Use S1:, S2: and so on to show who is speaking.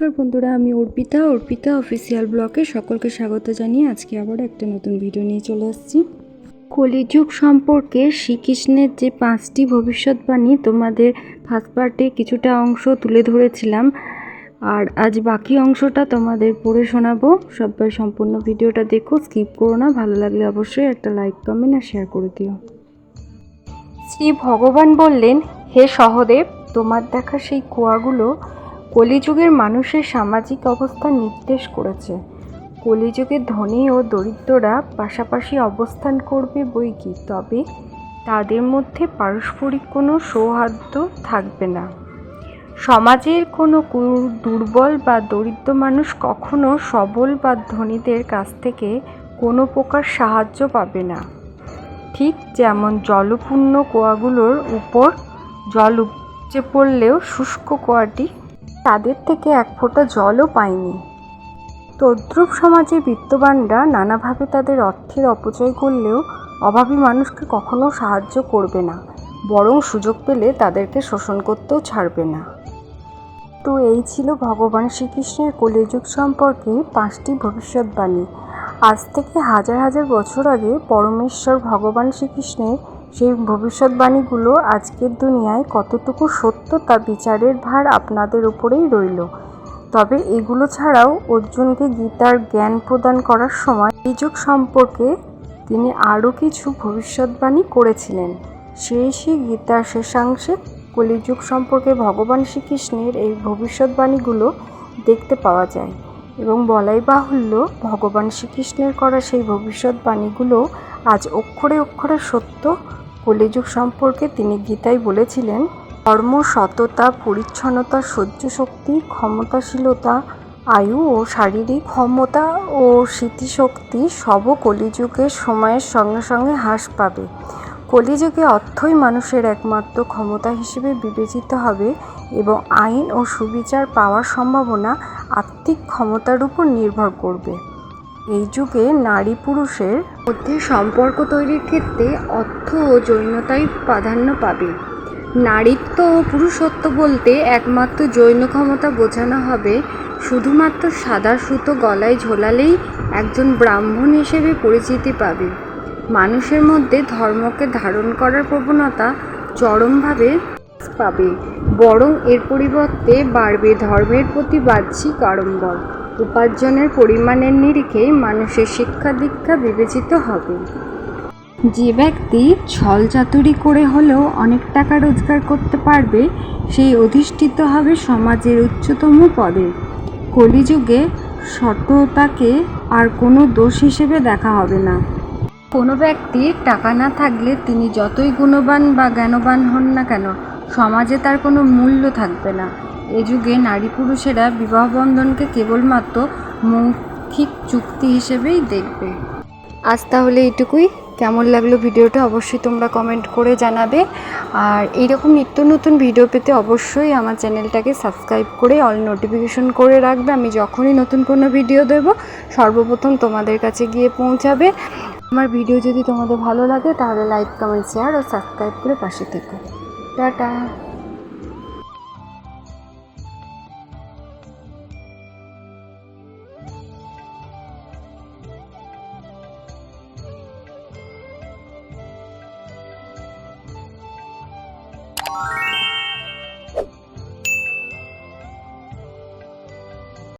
S1: নমস্কার বন্ধুরা, আমি অর্পিতা। অর্পিতা অফিসিয়াল ব্লকে সকলকে স্বাগত জানিয়ে আজকে আবার একটা নতুন ভিডিও নিয়ে চলে আসছি। কলিযুগ সম্পর্কে শ্রীকৃষ্ণের যে পাঁচটি ভবিষ্যৎবাণী তোমাদের ফার্স্ট পার্টে কিছুটা অংশ তুলে ধরেছিলাম। আর আজ বাকি অংশটা তোমাদের পড়ে শোনাবো। সবাই সম্পূর্ণ ভিডিওটা দেখো স্কিপ করো না। ভালো লাগলে অবশ্যই একটা লাইক কমেন্ট আর শেয়ার করে দিও। শ্রী ভগবান বললেন, হে সহদেব, তোমার দেখা সেই কুয়াগুলো কলিযুগের মানুষের সামাজিক অবস্থা নির্দেশ করেছে। কলিযুগের ধনী ও দরিদ্ররা পাশাপাশি অবস্থান করবে বই কি, তবে তাদের মধ্যে পারস্পরিক কোনো সৌহার্দ্য থাকবে না। সমাজের কোনো দুর্বল বা দরিদ্র মানুষ কখনো সবল বা ধনীদের কাছ থেকে কোনো প্রকার সাহায্য পাবে না। ঠিক যেমন জলপূর্ণ কুয়াগুলোর উপর জল উপচে পড়লেও শুষ্ক কুয়াটি তাদের থেকে এক ফোঁটা জলও পায়নি তদ্রুপ সমাজে বিত্তবানরা নানাভাবে তাদের অর্থের অপচয় করলেও অভাবী মানুষকে কখনো সাহায্য করবে না, বরং সুযোগ পেলে তাদেরকে শোষণ করতেও ছাড়বে না। তো এই ছিল ভগবান শ্রীকৃষ্ণের কলিযুগ সম্পর্কে পাঁচটি ভবিষ্যৎবাণী। আজ থেকে হাজার হাজার বছর আগে পরমেশ্বর ভগবান শ্রীকৃষ্ণের সেই ভবিষ্যৎবাণীগুলো আজকের দুনিয়ায় কতটুকু সত্য তা বিচারের ভার আপনাদের উপরেই রইল। তবে এগুলো ছাড়াও অর্জুনকে গীতার জ্ঞান প্রদান করার সময় এই যুগ সম্পর্কে তিনি আরও কিছু ভবিষ্যৎবাণী করেছিলেন। সেই সেই গীতার শেষাংশে কলিযুগ সম্পর্কে ভগবান শ্রীকৃষ্ণের এই ভবিষ্যৎবাণীগুলো দেখতে পাওয়া যায়। এবং বলাই বাহুল্য, ভগবান শ্রীকৃষ্ণের করা সেই ভবিষ্যৎবাণীগুলো আজ অক্ষরে অক্ষরে সত্য। কলিযুগ সম্পর্কে তিনি গীতায় বলেছিলেন, কর্ম, সততা, পরিচ্ছন্নতা, সহ্য শক্তি, ক্ষমতাশীলতা, আয়ু ও শারীরিক ক্ষমতা ও স্মৃতিশক্তি সব কলিযুগের সময়ের সঙ্গে সঙ্গে হ্রাস পাবে। কলিযুগে অর্থই মানুষের একমাত্র ক্ষমতা হিসেবে বিবেচিত হবে এবং আইন ও সুবিচার পাওয়ার সম্ভাবনা আর্থিক ক্ষমতার উপর নির্ভর করবে। এই যুগে নারী পুরুষের মধ্যে সম্পর্ক তৈরির ক্ষেত্রে অর্থ ও যৌনতাই প্রাধান্য পাবে। নারীত্ব ও পুরুষত্ব বলতে একমাত্র যৌন ক্ষমতা বোঝানো হবে শুধুমাত্র সাদা সুতো গলায় ঝোলালেই একজন ব্রাহ্মণ হিসেবে পরিচিতি পাবে। মানুষের মধ্যে ধর্মকে ধারণ করার প্রবণতা চরমভাবে পাবে। বরং এর পরিবর্তে বাড়বে ধর্মের প্রতি বাহ্যিক আড়ম্বর। উপার্জনের পরিমাণের নিরিখে মানুষের শিক্ষা দীক্ষা বিবেচিত হবে। যে ব্যক্তি ছল চাতুরি করে হলেও অনেক টাকা রোজগার করতে পারবে, সেই অধিষ্ঠিত হবে সমাজের উচ্চতম পদে। কলিযুগে সততাকে আর কোনো দোষ হিসেবে দেখা হবে না। কোনো ব্যক্তির টাকা না থাকলে তিনি যতই গুণবান বা জ্ঞানবান হন না কেন, সমাজে তার কোনো মূল্য থাকবে না। এ যুগে নারী পুরুষেরা বিবাহ বন্ধনকে কেবলমাত্র মৌখিক চুক্তি হিসেবেই দেখবে। আজ তাহলে এইটুকুই। কেমন লাগল ভিডিওটা অবশ্যই তোমরা কমেন্ট করে জানাবে। আর এইরকম নিত্য নতুন ভিডিও পেতে অবশ্যই আমার চ্যানেলটাকে সাবস্ক্রাইব করে অল নোটিফিকেশন করে রাখবে। আমি যখনই নতুন কোনো ভিডিও দেব, সর্বপ্রথম তোমাদের কাছে গিয়ে পৌঁছাবে। আমার ভিডিও যদি তোমাদের ভালো লাগে, তাহলে লাইক কমেন্ট শেয়ার ও সাবস্ক্রাইব করে পাশে থেকো। টাটা।